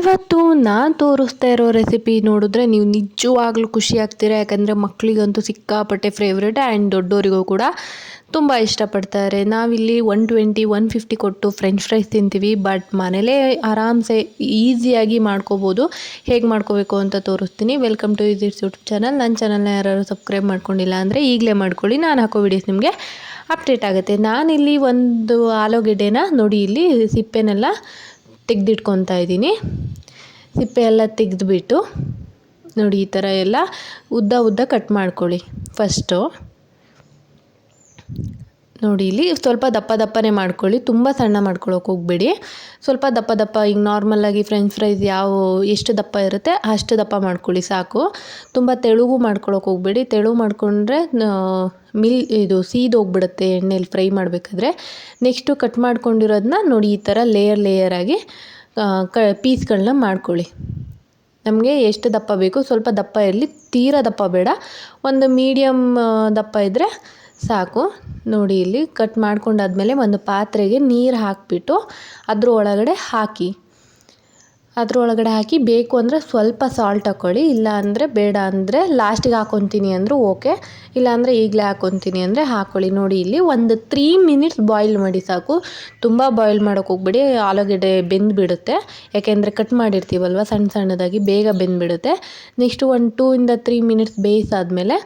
ಇವತ್ತು ನಾನು ತೋರಿಸ್ತಾ ಇರೋ ರೆಸಿಪಿ ನೋಡಿದ್ರೆ ನೀವು ನಿಜವಾಗ್ಲೂ ಖುಷಿ ಆಗ್ತೀರಾ? ಯಾಕಂದರೆ ಮಕ್ಕಳಿಗಂತೂ ಸಿಕ್ಕಾಪಟ್ಟೆ ಫೇವ್ರೇಟ್ ಆ್ಯಂಡ್ ದೊಡ್ಡವರಿಗೂ ಕೂಡ ತುಂಬ ಇಷ್ಟಪಡ್ತಾರೆ. ನಾವಿಲ್ಲಿ ಒನ್ ಟ್ವೆಂಟಿ ಒನ್ ಫಿಫ್ಟಿ ಕೊಟ್ಟು ಫ್ರೆಂಚ್ ಫ್ರೈಸ್ ತಿಂತೀವಿ. ಬಟ್ ಮನೇಲೇ ಆರಾಮ್ಸೆ ಈಸಿಯಾಗಿ ಮಾಡ್ಕೋಬೋದು. ಹೇಗೆ ಮಾಡ್ಕೋಬೇಕು ಅಂತ ತೋರಿಸ್ತೀನಿ. Welcome to is YouTube channel ನನ್ನ ಚಾನಲ್ನ ಯಾರು ಸಬ್ಸ್ಕ್ರೈಬ್ ಮಾಡ್ಕೊಂಡಿಲ್ಲ ಅಂದರೆ ಈಗಲೇ ಮಾಡ್ಕೊಳ್ಳಿ. ನಾನು ಹಾಕೋ ವಿಡಿಯೋಸ್ ನಿಮಗೆ ಅಪ್ಡೇಟ್ ಆಗುತ್ತೆ. ನಾನಿಲ್ಲಿ ಒಂದು ಆಲೂಗೆಡ್ಡೆನ ನೋಡಿ ಇಲ್ಲಿ ಸಿಪ್ಪೆನೆಲ್ಲ ತೆಗೆದಿಟ್ಕೊತಾ ಇದ್ದೀನಿ. ಸಿಪ್ಪೆ ಎಲ್ಲ ತೆಗೆದುಬಿಟ್ಟು, ನೋಡಿ ಈ ಥರ ಎಲ್ಲ ಉದ್ದ ಉದ್ದ ಕಟ್ ಮಾಡ್ಕೊಳ್ಳಿ ಫಸ್ಟು ನೋಡಿ ಇಲ್ಲಿ ಸ್ವಲ್ಪ ದಪ್ಪ ದಪ್ಪನೇ ಮಾಡ್ಕೊಳ್ಳಿ, ತುಂಬ ಸಣ್ಣ ಮಾಡ್ಕೊಳ್ಳೋಕೆ ಹೋಗಬೇಡಿ. ಸ್ವಲ್ಪ ದಪ್ಪ ದಪ್ಪ, ಈಗ ನಾರ್ಮಲಾಗಿ ಫ್ರೆಂಚ್ ಫ್ರೈಸ್ ಯಾವ, ಎಷ್ಟು ದಪ್ಪ ಇರುತ್ತೆ ಅಷ್ಟು ದಪ್ಪ ಮಾಡ್ಕೊಳ್ಳಿ, ಸಾಕು. ತುಂಬ ತೆಳುಗು ಮಾಡ್ಕೊಳ್ಳೋಕೆ ಹೋಗಬೇಡಿ. ತೆಳು ಮಾಡಿಕೊಂಡ್ರೆ ಮಿಲ್, ಇದು ಸೀದೋಗ್ಬಿಡುತ್ತೆ ಎಣ್ಣೆಯಲ್ಲಿ ಫ್ರೈ ಮಾಡಬೇಕಾದ್ರೆ. ನೆಕ್ಸ್ಟು ಕಟ್ ಮಾಡ್ಕೊಂಡಿರೋದನ್ನ ನೋಡಿ ಈ ಥರ ಲೇಯರ್ ಲೇಯರಾಗಿ ಕ, ಪೀಸ್ಗಳನ್ನ ಮಾಡ್ಕೊಳ್ಳಿ. ನಮಗೆ ಎಷ್ಟು ದಪ್ಪ ಬೇಕು ಸ್ವಲ್ಪ ದಪ್ಪ ಇರಲಿ. ತೀರ ದಪ್ಪ ಬೇಡ. ಒಂದು ಮೀಡಿಯಮ್ ದಪ್ಪ ಇದ್ದರೆ ಸಾಕು. ನೋಡಿ ಇಲ್ಲಿ ಕಟ್ ಮಾಡ್ಕೊಂಡಾದ್ಮೇಲೆ ಒಂದು ಪಾತ್ರೆಗೆ ನೀರು ಹಾಕಿಬಿಟ್ಟು ಅದ್ರ ಒಳಗಡೆ ಹಾಕಿ. ಅದ್ರ ಒಳಗಡೆ ಹಾಕಿ ಬೇಕು ಅಂದರೆ ಸ್ವಲ್ಪ ಸಾಲ್ಟ್ ಹಾಕ್ಕೊಳ್ಳಿ ಇಲ್ಲ ಅಂದರೆ ಬೇಡ ಅಂದರೆ ಲಾಸ್ಟಿಗೆ ಹಾಕೊತೀನಿ ಅಂದರೂ ಓಕೆ ಇಲ್ಲಾಂದರೆ ಈಗಲೇ ಹಾಕೊತೀನಿ ಅಂದರೆ ಹಾಕ್ಕೊಳ್ಳಿ ನೋಡಿ, ಇಲ್ಲಿ ಒಂದು ತ್ರೀ ಮಿನಿಟ್ಸ್ ಬಾಯ್ಲ್ ಮಾಡಿ ಸಾಕು. ತುಂಬ ಬಾಯ್ಲ್ ಮಾಡೋಕೆ ಹೋಗ್ಬಿಡಿ, ಆಲೂಗಡ್ಡೆ ಬೆಂದುಬಿಡುತ್ತೆ. ಯಾಕೆಂದರೆ ಕಟ್ ಮಾಡಿರ್ತೀವಲ್ವ ಸಣ್ಣ ಸಣ್ಣದಾಗಿ ಬೇಗ ಬೆಂದುಬಿಡುತ್ತೆ. ನೆಕ್ಸ್ಟ್ ಒಂದು ಟೂ ಇಂದ ತ್ರೀ ಮಿನಿಟ್ಸ್ ಬೇಯಿಸಾದಮೇಲೆ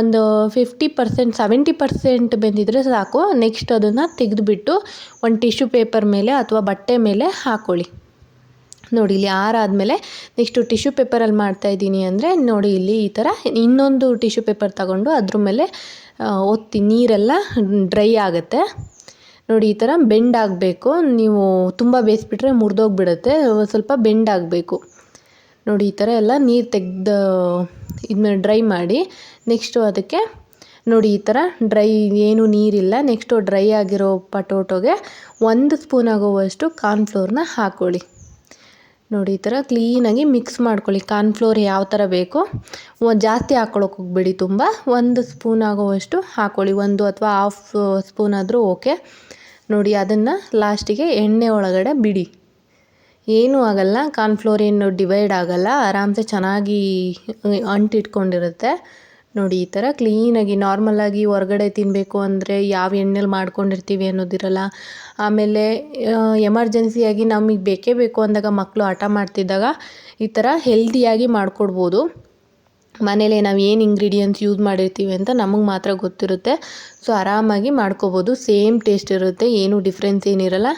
ಒಂದು ಫಿಫ್ಟಿ ಪರ್ಸೆಂಟ್ ಸೆವೆಂಟಿ ಪರ್ಸೆಂಟ್ ಬೆಂದಿದ್ರೆ ಸಾಕು. ನೆಕ್ಸ್ಟ್ ಅದನ್ನು ತೆಗೆದುಬಿಟ್ಟು, ಒಂದು ಟಿಶ್ಯೂ ಪೇಪರ್ ಮೇಲೆ ಅಥವಾ ಬಟ್ಟೆ ಮೇಲೆ ಹಾಕ್ಕೊಳ್ಳಿ ನೋಡಿ, ಇಲ್ಲಿ ಆರಾದಮೇಲೆ ನೆಕ್ಸ್ಟು ಟಿಶ್ಯೂ ಪೇಪರಲ್ಲಿ ಮಾಡ್ತಾಯಿದ್ದೀನಿ ಅಂದರೆ ನೋಡಿ, ಇಲ್ಲಿ ಈ ಥರ ಇನ್ನೊಂದು ಟಿಶ್ಯೂ ಪೇಪರ್ ತಗೊಂಡು ಅದ್ರ ಮೇಲೆ ಒತ್ತಿ ನೀರೆಲ್ಲ ಡ್ರೈ ಆಗುತ್ತೆ. ನೋಡಿ, ಈ ಥರ ಬೆಂಡ್ ಆಗಬೇಕು. ನೀವು ತುಂಬ ಬೇಯಿಸ್ಬಿಟ್ರೆ ಮುರಿದೋಗ್ಬಿಡುತ್ತೆ. ಸ್ವಲ್ಪ ಬೆಂಡ್ ಆಗಬೇಕು. ನೋಡಿ, ಈ ಥರ ಎಲ್ಲ ನೀರು ತೆಗೆದು ಇದನ್ನ ಡ್ರೈ ಮಾಡಿ ನೆಕ್ಸ್ಟು ಅದಕ್ಕೆ ನೋಡಿ, ಈ ಥರ ಡ್ರೈ ಏನು ನೀರಿಲ್ಲ. ನೆಕ್ಸ್ಟು ಡ್ರೈ ಆಗಿರೋ ಪಟೋಟೋಗೆ ಒಂದು ಸ್ಪೂನ್ ಆಗೋವಷ್ಟು ಕಾರ್ನ್ಫ್ಲೋರ್ನ ಹಾಕ್ಕೊಳ್ಳಿ ನೋಡಿ, ಈ ಥರ ಕ್ಲೀನಾಗಿ ಮಿಕ್ಸ್ ಮಾಡ್ಕೊಳ್ಳಿ. ಕಾರ್ನ್ಫ್ಲೋರ್ ಯಾವ ಥರ ಬೇಕೋ ಜಾಸ್ತಿ ಹಾಕ್ಕೊಳಕ್ಕೆ ಹೋಗ್ಬೇಡಿ ತುಂಬ. ಒಂದು ಸ್ಪೂನ್ ಆಗೋವಷ್ಟು ಹಾಕ್ಕೊಳ್ಳಿ ಒಂದು ಅಥವಾ ಹಾಫ್ ಸ್ಪೂನ್ ಆದರೂ ಓಕೆ ನೋಡಿ, ಅದನ್ನು ಲಾಸ್ಟಿಗೆ ಎಣ್ಣೆ ಒಳಗಡೆ ಬಿಡಿ. ಏನೂ ಆಗಲ್ಲ. ಕಾರ್ನ್ಫ್ಲೋರ್ ಏನು ಡಿವೈಡ್ ಆಗಲ್ಲ. ಆರಾಮ್ಸೆ ಚೆನ್ನಾಗಿ ಅಂಟಿಟ್ಕೊಂಡಿರುತ್ತೆ. ನೋಡಿ, ಈ ಥರ ಕ್ಲೀನಾಗಿ ನಾರ್ಮಲಾಗಿ ಹೊರ್ಗಡೆ ತಿನ್ನಬೇಕು ಅಂದರೆ ಯಾವ ಎಣ್ಣೆಲಿ ಮಾಡ್ಕೊಂಡಿರ್ತೀವಿ ಅನ್ನೋದಿರಲ್ಲ. ಆಮೇಲೆ ಎಮರ್ಜೆನ್ಸಿಯಾಗಿ ನಮಗೆ ಬೇಕೇ ಬೇಕು ಅಂದಾಗ ಮಕ್ಕಳು ಆಟ ಮಾಡ್ತಿದ್ದಾಗ ಈ ಥರ ಹೆಲ್ದಿಯಾಗಿ ಮಾಡಿಕೊಡ್ಬೋದು. ಮನೇಲೆ ನಾವು ಏನು ಇಂಗ್ರೀಡಿಯೆಂಟ್ಸ್ ಯೂಸ್ ಮಾಡಿರ್ತೀವಿ ಅಂತ ನಮಗೆ ಮಾತ್ರ ಗೊತ್ತಿರುತ್ತೆ. ಸೊ ಆರಾಮಾಗಿ ಮಾಡ್ಕೋಬೋದು. ಸೇಮ್ ಟೇಸ್ಟ್ ಇರುತ್ತೆ, ಏನೂ ಡಿಫ್ರೆನ್ಸ್ ಏನಿರಲ್ಲ.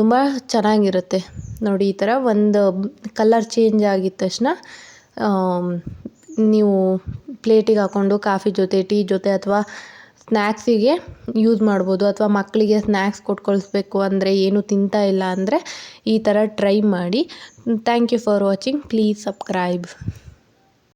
ತುಂಬ ಚೆನ್ನಾಗಿರುತ್ತೆ. ನೋಡಿ, ಈ ಥರ ಒಂದು ಕಲರ್ ಚೇಂಜ್ ಆಗಿದ ತಕ್ಷಣ ನೀವು ಪ್ಲೇಟಿಗೆ ಹಾಕ್ಕೊಂಡು ಕಾಫಿ ಜೊತೆ, ಟೀ ಜೊತೆ ಅಥವಾ ಸ್ನ್ಯಾಕ್ಸಿಗೆ ಯೂಸ್ ಮಾಡ್ಬೋದು. ಅಥವಾ ಮಕ್ಕಳಿಗೆ ಸ್ನ್ಯಾಕ್ಸ್ ಕೊಟ್ಟು ಕಳಿಸ್ಬೇಕು ಅಂದರೆ ಏನು ತಿಂತಾ ಇಲ್ಲ ಅಂದರೆ ಈ ಥರ ಟ್ರೈ ಮಾಡಿ. Thank you for watching. Please subscribe.